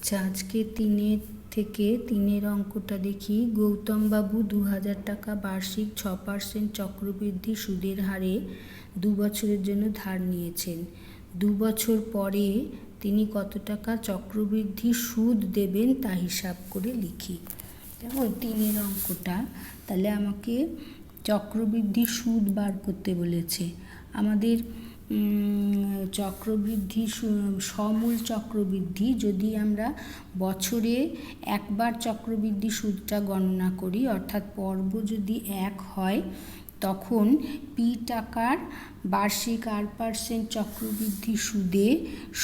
আচ্ছা আজকে তিনের থেকে তিনের অঙ্কটা দেখি। গৌতমবাবু দু হাজার টাকা বার্ষিক ছ পার্সেন্ট চক্রবৃদ্ধি সুদের হারে দু বছরের জন্য ধার নিয়েছেন। দু বছর পরে তিনি কত টাকা চক্রবৃদ্ধি সুদ দেবেন তা হিসাব করে লিখি। যেমন তিনের অঙ্কটা তাহলে আমাকে চক্রবৃদ্ধি সুদ বার করতে বলেছে। আমাদের চক্রবৃদ্ধি সমূল চক্রবৃদ্ধি যদি আমরা বছরে একবার চক্রবৃদ্ধি সুদটা গণনা করি, অর্থাৎ পর্ব যদি এক হয়, তখন পি টাকার বার্ষিক আর পার্সেন্ট চক্রবৃদ্ধি সুদে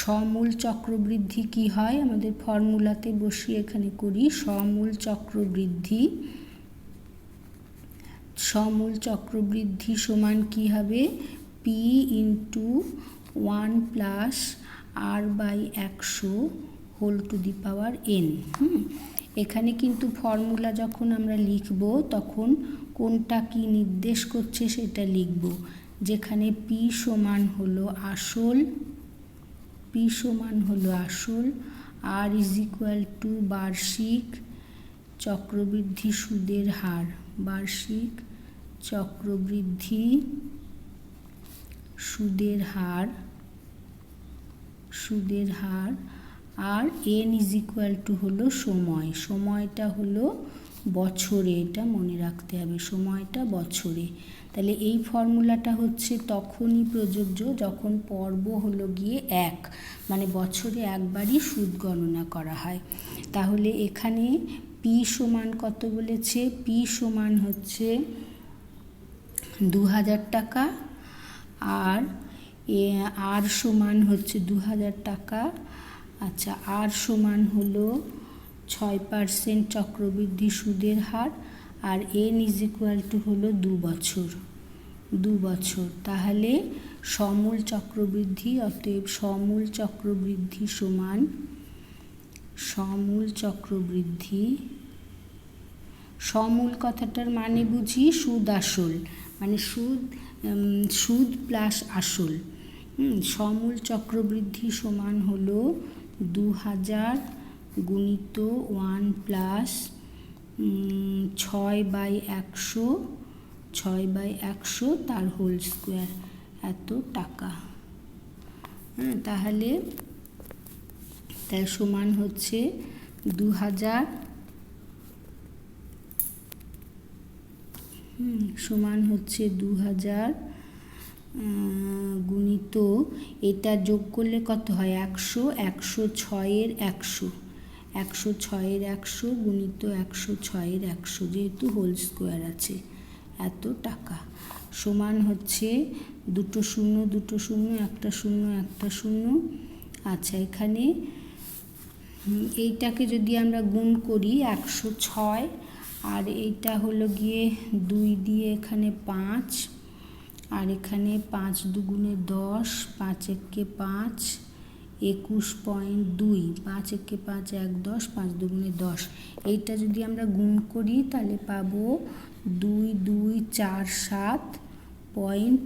সমূল চক্রবৃদ্ধি কি হয়? আমাদের ফর্মুলাতে বসিয়ে এখানে করি, সমূল চক্রবৃদ্ধি সমূল চক্রবৃদ্ধি সমান কি হবে? P into one plus R by একশো whole two the power N হুম? এখানে কিন্তু ফর্মুলা যখন আমরা লিখব, তখন কোনটা কি নির্দেশ করছে সেটা লিখব। যেখানে পি সমান হলো আসল পি সমান হলো আসল আর ইজ ইকুয়াল টু বার্ষিক চক্রবৃদ্ধি সুদের হার, বার্ষিক চক্রবৃদ্ধি সুদের হার সুদের হার, আর এন ইজ ইকুয়াল টু হলো সময়। সময়টা হলো বছরে, এটা মনে রাখতে হবে, সময়টা বছরে। তাহলে এই ফর্মুলাটা হচ্ছে তখনই প্রযোজ্য যখন পর্ব হলো গিয়ে এক মানে বছরে একবারই সুদ গণনা করা হয়। তাহলে এখানে পি সমান কত বলেছে? পি সমান হচ্ছে দু হাজার টাকা আর আর সমান হচ্ছে দু হাজার টাকা। আচ্ছা আর সমান হলো ছয় পার্সেন্ট চক্রবৃদ্ধি সুদের হার আর এন ইজ ইকুয়াল টু হলো দু বছর। দু বছর। তাহলে সমূল চক্রবৃদ্ধি অতএব সমূল চক্রবৃদ্ধি সমান সমূল চক্রবৃদ্ধি। সমূল কথাটার মানে বুঝি সুদ আসল। মানে সুদ সুদ প্লাস আসল। সমূল চক্রবৃদ্ধি সমান হলো দু হাজার গুণিত ওয়ান প্লাস ছয় বাই একশো, ছয় বাই একশো তার হোল স্কোয়ার এত টাকা। হ্যাঁ তাহলে তার সমান হচ্ছে দু হাজার সমান হচ্ছে দু হাজার গুণিত এটা যোগ করলে কত হয়? একশো একশো ছয়ের একশো। একশো ছয়ের একশো গুণিত একশো ছয়ের একশো যেহেতু হোল স্কোয়ার আছে, এত টাকা। সমান হচ্ছে দুটো শূন্য দুটো শূন্য, একটা শূন্য একটা শূন্য। আচ্ছা এখানে এইটাকে যদি আমরা গুণ করি একশো ছয় আর এইটা হলো গিয়ে দুই দিয়ে এখানে পাঁচ, আর এখানে পাঁচ দুগুণে দশ, পাঁচ একে পাঁচ, একুশ পয়েন্ট দুই, পাঁচ একে পাঁচ এক দশ, পাঁচ দুগুণে দশ। এইটা যদি আমরা গুণ করি তাহলে পাবো দুই দুই চার সাত point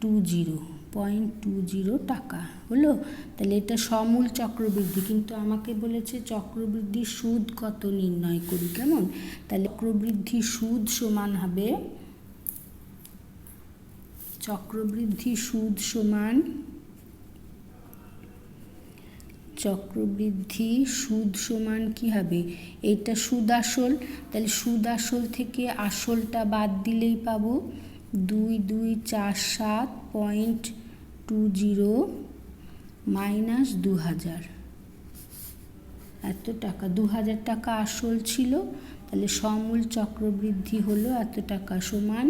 two zero. Point two zero টাকা। হলো? তাহলে এটা সমূল চক্রবৃদ্ধি, কিন্তু আমাকে বলেছে চক্রবৃদ্ধি সুদ কত নির্ণয় করি, কেমন? তাহলে চক্রবৃদ্ধি সুদ সমান হবে চক্রবৃদ্ধি সুদ সমান চক্রবৃদ্ধি সুদ সমান কি হবে? এটা সুদ আসল, তাহলে সুদ আসল থেকে আসলটা বাদ দিলেই পাবো, দুই দুই চার সাত পয়েন্ট টু জিরো মাইনাস দু হাজার এত টাকা দু হাজার টাকা আসল ছিল, তাহলে সমূল চক্রবৃদ্ধি হলো এত টাকা সমান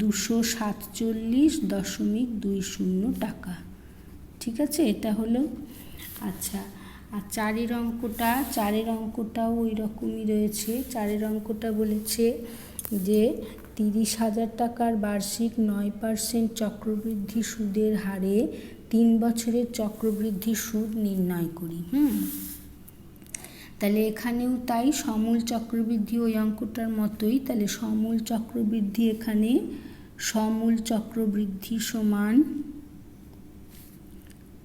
দুশো সাতচল্লিশ দশমিক দুই শূন্য টাকা। ঠিক আছে? এটা হলো আচ্ছা আর চারের অঙ্কটা, চারের অঙ্কটাও ওই রকমই রয়েছে। চারের অঙ্কটা বলেছে যে তিরিশ হাজার টাকার বার্ষিক নয় পার্সেন্ট চক্রবৃদ্ধি সুদের হারে তিন বছরের চক্রবৃদ্ধি সুদ নির্ণয় করি, হুম? তাহলে এখানেও তাই সমূল চক্রবৃদ্ধি ওই অঙ্কটার মতোই, তাহলে সমূল চক্রবৃদ্ধি এখানে সমূল চক্রবৃদ্ধি সমান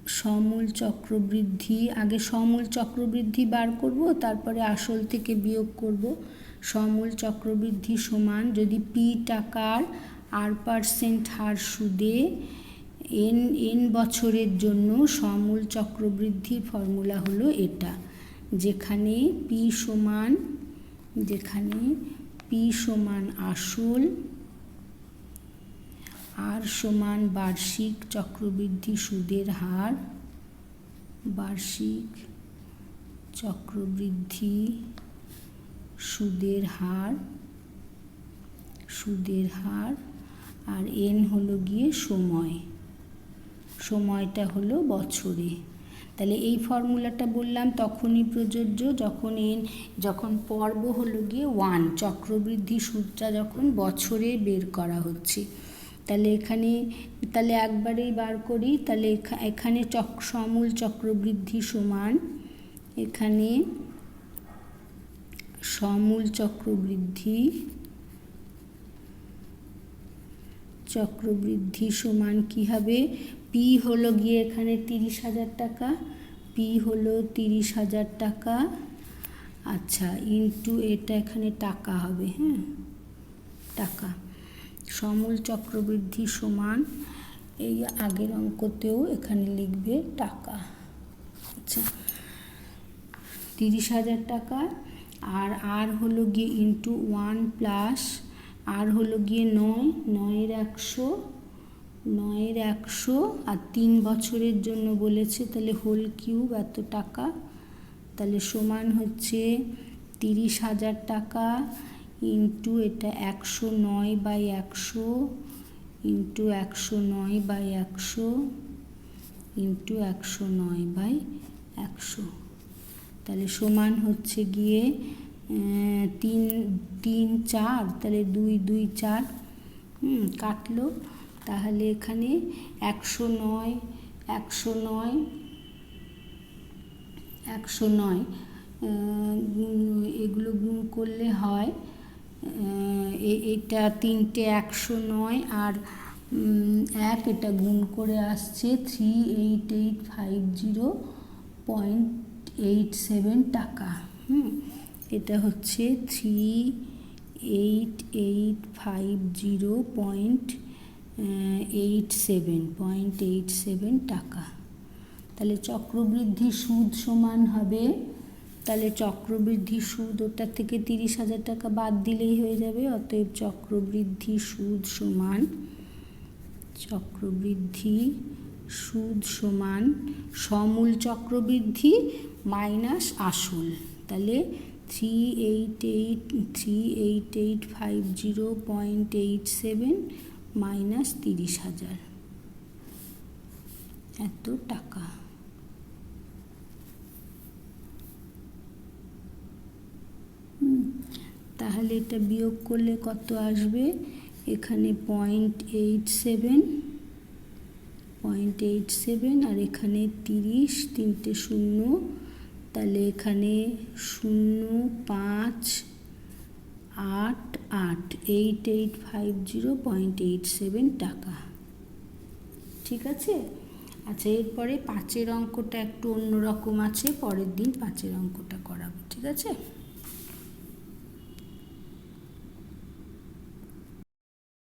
সমূল চক্রবৃদ্ধি, আগে সমূল চক্রবৃদ্ধি বার করব, তারপরে আসল থেকে বিয়োগ করব। সমূল চক্রবৃদ্ধি সমান যদি পি টাকার আর পার্সেন্ট হার সুদে এন এন বছরের জন্য সমূল চক্রবৃদ্ধির ফর্মুলা হলো এটা। যেখানে পি সমান, যেখানে পি সমান আসল আর সমান বার্ষিক চক্রবৃদ্ধি সুদের হার, বার্ষিক চক্রবৃদ্ধি সুদের হার সুদের হার, আর এন হলো গিয়ে সময়। সময়টা হলো বছরে। তাহলে এই ফর্মুলাটা বললাম তখনই প্রযোজ্য যখন এন যখন পর্ব হলো গিয়ে ওয়ান চক্রবৃদ্ধি সুদটা যখন বছরে বের করা হচ্ছে। তাহলে এখানে, তাহলে একবারেই বার করি, তাহলে এখানে চক, সমূল চক্রবৃদ্ধি সমান, এখানে সমূল চক্রবৃদ্ধি চক্রবৃদ্ধি সমান কী হবে? পি হলো গিয়ে এখানে তিরিশ হাজার টাকা পি হলো তিরিশ হাজার টাকা। আচ্ছা ইন্টু এটা এখানে টাকা হবে হ্যাঁ? টাকা। সমূল চক্রবৃদ্ধি সমান এই আগের অঙ্কতেও এখানে লিখবে টাকা। আচ্ছা তিরিশ হাজার টাকা আর আর হলো গিয়ে ইন্টু ওয়ান প্লাস আর হলো গিয়ে নয়, নয়ের একশো নয়ের একশো, আর তিন বছরের জন্য বলেছে, তাহলে হোল কিউব এত টাকা, তাহলে সমান হচ্ছে তিরিশ হাজার টাকা ইন্টু এটা একশো নয় বাই একশো ইন্টু একশো নয় বাই একশো ইন্টু একশো নয় বাই একশো। তাহলে সমান হচ্ছে গিয়ে তিন তিন চার, তাহলে দুই দুই চার কাটলো। তাহলে এখানে একশো নয় একশো নয় একশো নয় এগুলো গুণ করলে হয় এটা তিনটে একশো নয় আর এক, এটা গুণ করে আসছে three eight eight five zero point eight seven টাকা, হুম? এটা হচ্ছে three eight eight five zero point eight seven point eight seven টাকা। তাহলে চক্রবৃদ্ধি সুদ সমান হবে। তাহলে চক্রবৃদ্ধি সুদ ওটার থেকে তিরিশ হাজার টাকা বাদ দিলেই হয়ে যাবে, অতএব চক্রবৃদ্ধি সুদ সমান, চক্রবৃদ্ধি সুদ সমান, সমূল চক্রবৃদ্ধি মাইনাস আসল। তাহলে three eight eight three eight eight five zero point eight seven minus তিরিশ হাজার। এত টাকা। তাহলে এটা বিয়োগ করলে কত আসবে? এখানে point eight seven point eight seven আর এখানে তিরিশ, তিনটে শূন্য তাহলে এখানে শূন্য পাঁচ আট আট eight eight five zero point eight seven টাকা। ঠিক আছে? আচ্ছা এরপরে পাঁচের অঙ্কটা একটু অন্যরকম আছে, পরের দিন পাঁচের অঙ্কটা করাবো, ঠিক আছে?